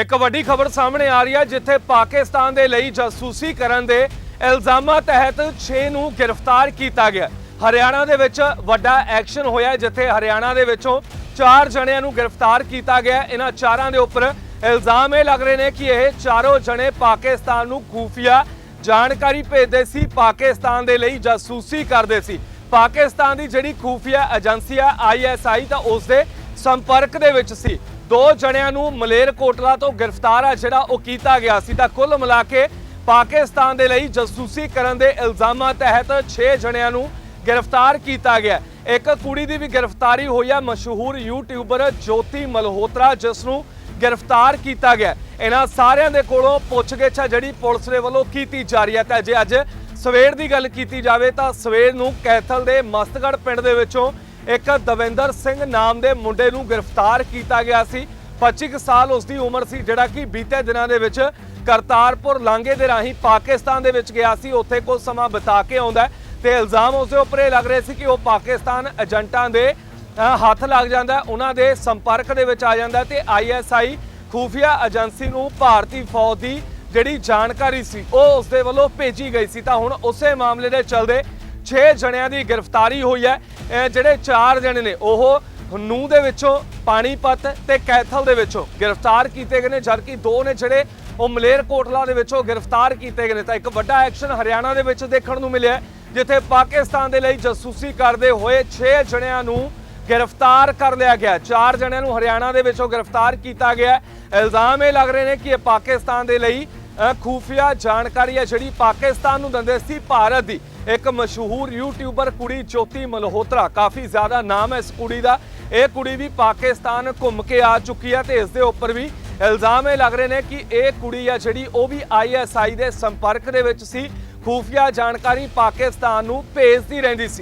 ਇੱਕ ਵੱਡੀ ਖਬਰ ਸਾਹਮਣੇ ਆ ਰਹੀ ਹੈ, ਜਿੱਥੇ ਪਾਕਿਸਤਾਨ ਦੇ ਲਈ ਜਾਸੂਸੀ ਕਰਨ ਦੇ ਇਲਜ਼ਾਮਾਂ ਤਹਿਤ 6 ਨੂੰ ਗ੍ਰਿਫਤਾਰ ਕੀਤਾ ਗਿਆ। ਹਰਿਆਣਾ ਦੇ ਵਿੱਚ ਵੱਡਾ ਐਕਸ਼ਨ ਹੋਇਆ ਜਿੱਥੇ ਹਰਿਆਣਾ ਦੇ ਵਿੱਚੋਂ ਚਾਰ ਜਣਿਆਂ ਨੂੰ ਗ੍ਰਿਫਤਾਰ ਕੀਤਾ ਗਿਆ। ਇਹਨਾਂ ਚਾਰਾਂ ਦੇ ਉੱਪਰ ਇਲਜ਼ਾਮ ਇਹ ਲੱਗ ਰਹੇ ਨੇ ਕਿ ਇਹ ਚਾਰੋਂ ਜਣੇ ਪਾਕਿਸਤਾਨ ਨੂੰ ਖੂਫੀਆ ਜਾਣਕਾਰੀ ਭੇਜਦੇ ਸੀ, ਪਾਕਿਸਤਾਨ ਦੇ ਲਈ ਜਾਸੂਸੀ ਕਰਦੇ ਸੀ। ਪਾਕਿਸਤਾਨ ਦੀ ਜਿਹੜੀ ਖੂਫੀਆ ਏਜੰਸੀ ਹੈ ਆਈਐਸਆਈ ਤਾਂ ਉਸ ਦੇ ਸੰਪਰਕ ਦੇ ਵਿੱਚ ਸੀ। ਦੋ ਜਣਿਆਂ ਨੂੰ ਮਲੇਰਕੋਟਲਾ ਤੋਂ ਗ੍ਰਿਫਤਾਰ ਆ, ਜਿਹੜਾ ਉਹ ਕੀਤਾ ਗਿਆ ਸੀ। ਤਾਂ ਕੁੱਲ ਮਿਲਾ ਕੇ ਪਾਕਿਸਤਾਨ ਦੇ ਲਈ ਜਸੂਸੀ ਕਰਨ ਦੇ ਇਲਜ਼ਾਮਾਂ ਤਹਿਤ 6 ਜਣਿਆਂ ਨੂੰ ਗ੍ਰਿਫਤਾਰ ਕੀਤਾ ਗਿਆ। ਇੱਕ ਕੁੜੀ ਦੀ ਵੀ ਗ੍ਰਿਫਤਾਰੀ ਹੋਈ ਹੈ ਮਸ਼ਹੂਰ ਯੂਟਿਊਬਰ ਜੋਤੀ ਮਲਹੋਤਰਾ, ਜਿਸ ਨੂੰ ਗ੍ਰਿਫਤਾਰ ਕੀਤਾ ਗਿਆ। ਇਹਨਾਂ ਸਾਰਿਆਂ ਦੇ ਕੋਲੋਂ ਪੁੱਛਗਿੱਛ ਆ, ਜਿਹੜੀ ਪੁਲਿਸ ਦੇ ਵੱਲੋਂ ਕੀਤੀ ਜਾ ਰਹੀ ਹੈ ਤਾਂ ਜੇ ਅੱਜ ਸਵੇਰ ਦੀ ਗੱਲ ਕੀਤੀ ਜਾਵੇ, ਤਾਂ ਸਵੇਰ ਨੂੰ ਕੈਥਲ ਦੇ ਮਸਤਗੜ ਪਿੰਡ ਦੇ ਵਿੱਚੋਂ ਇੱਕ ਦਵਿੰਦਰ ਸਿੰਘ ਨਾਮ ਦੇ ਮੁੰਡੇ ਨੂੰ ਗ੍ਰਿਫਤਾਰ ਕੀਤਾ ਗਿਆ ਸੀ। 25 ਕੁ ਸਾਲ ਉਸ ਦੀ ਉਮਰ ਸੀ, ਜਿਹੜਾ ਕਿ ਬੀਤੇ ਦਿਨਾਂ ਦੇ ਵਿੱਚ ਕਰਤਾਰਪੁਰ ਲਾਂਘੇ ਦੇ ਰਾਹੀਂ ਪਾਕਿਸਤਾਨ ਦੇ ਵਿੱਚ ਗਿਆ ਸੀ। ਉੱਥੇ ਕੁਝ ਸਮਾਂ ਬਿਤਾ ਕੇ ਆਉਂਦਾ ਹੈ ਤੇ ਇਲਜ਼ਾਮ ਉਸ ਦੇ ਉੱਪਰ ਇਹ ਲੱਗ ਰਹੇ ਸੀ ਕਿ ਉਹ ਪਾਕਿਸਤਾਨ ਏਜੰਟਾਂ ਦੇ ਹੱਥ ਲੱਗ ਜਾਂਦਾ ਉਹਨਾਂ ਦੇ ਸੰਪਰਕ ਦੇ ਵਿੱਚ ਆ ਜਾਂਦਾ ਹੈ ਤੇ ਆਈਐਸਆਈ ਖੂਫੀਆ ਏਜੰਸੀ ਨੂੰ ਭਾਰਤੀ ਫੌਜ ਦੀ ਜਿਹੜੀ ਜਾਣਕਾਰੀ ਸੀ, ਉਹ ਉਸ ਦੇ ਵੱਲੋਂ ਭੇਜੀ ਗਈ ਸੀ। ਤਾਂ ਹੁਣ ਉਸੇ ਮਾਮਲੇ ਦੇ ਚਲਦੇ 6 ਜਣਿਆਂ ਦੀ ਗ੍ਰਿਫਤਾਰੀ ਹੋਈ ਹੈ। ਜਿਹੜੇ ਚਾਰ ਜਣੇ ਨੇ, ਉਹ ਨੂੰ ਦੇ ਵਿੱਚੋਂ ਪਾਣੀਪਤ ਤੇ ਕੈਥਲ ਦੇ ਵਿੱਚੋਂ ਗ੍ਰਿਫਤਾਰ ਕੀਤੇ ਗਏ ਨੇ, ਜਦਕਿ ਦੋ ਨੇ ਜਿਹੜੇ ਉਹ ਮਲੇਰਕੋਟਲਾ ਦੇ ਵਿੱਚੋਂ ਗ੍ਰਿਫਤਾਰ ਕੀਤੇ ਗਏ ਨੇ। ਤਾਂ ਇੱਕ ਵੱਡਾ ਐਕਸ਼ਨ ਹਰਿਆਣਾ ਦੇ ਵਿੱਚ ਦੇਖਣ ਨੂੰ ਮਿਲਿਆ ਜਿੱਥੇ ਪਾਕਿਸਤਾਨ ਦੇ ਲਈ ਜਾਸੂਸੀ ਕਰਦੇ ਹੋਏ 6 ਜਣਿਆਂ ਨੂੰ ਗ੍ਰਿਫਤਾਰ ਕਰ ਲਿਆ ਗਿਆ। ਚਾਰ ਜਣਿਆਂ ਨੂੰ ਹਰਿਆਣਾ ਦੇ ਵਿੱਚੋਂ ਗ੍ਰਿਫਤਾਰ ਕੀਤਾ ਗਿਆ ਇਲਜ਼ਾਮ ਇਹ ਲੱਗ ਰਹੇ ਨੇ ਕਿ ਇਹ ਪਾਕਿਸਤਾਨ ਦੇ ਲਈ ਖੂਫੀਆ ਜਾਣਕਾਰੀ ਹੈ ਜਿਹੜੀ ਪਾਕਿਸਤਾਨ ਨੂੰ ਦਿੰਦੇ ਸੀ, ਭਾਰਤ ਦੀ। ਇੱਕ ਮਸ਼ਹੂਰ ਯੂਟਿਊਬਰ ਕੁੜੀ ਜੋਤੀ ਮਲਹੋਤਰਾ, ਕਾਫੀ ਜ਼ਿਆਦਾ ਨਾਮ ਹੈ ਇਸ ਕੁੜੀ ਦਾ। ਇਹ ਕੁੜੀ ਵੀ ਪਾਕਿਸਤਾਨ ਘੁੰਮ ਕੇ ਆ ਚੁੱਕੀ ਹੈ ਤੇ ਇਸ ਦੇ ਉੱਪਰ ਵੀ ਇਲਜ਼ਾਮ ਇਹ ਲੱਗ ਰਹੇ ਨੇ ਕਿ ਇਹ ਕੁੜੀ ਆ ਜਿਹੜੀ ਉਹ ਵੀ ਆਈਐਸਆਈ ਦੇ ਸੰਪਰਕ ਦੇ ਵਿੱਚ ਸੀ। ਖੂਫੀਆ ਜਾਣਕਾਰੀ ਪਾਕਿਸਤਾਨ ਨੂੰ ਭੇਜਦੀ ਰਹਿੰਦੀ ਸੀ।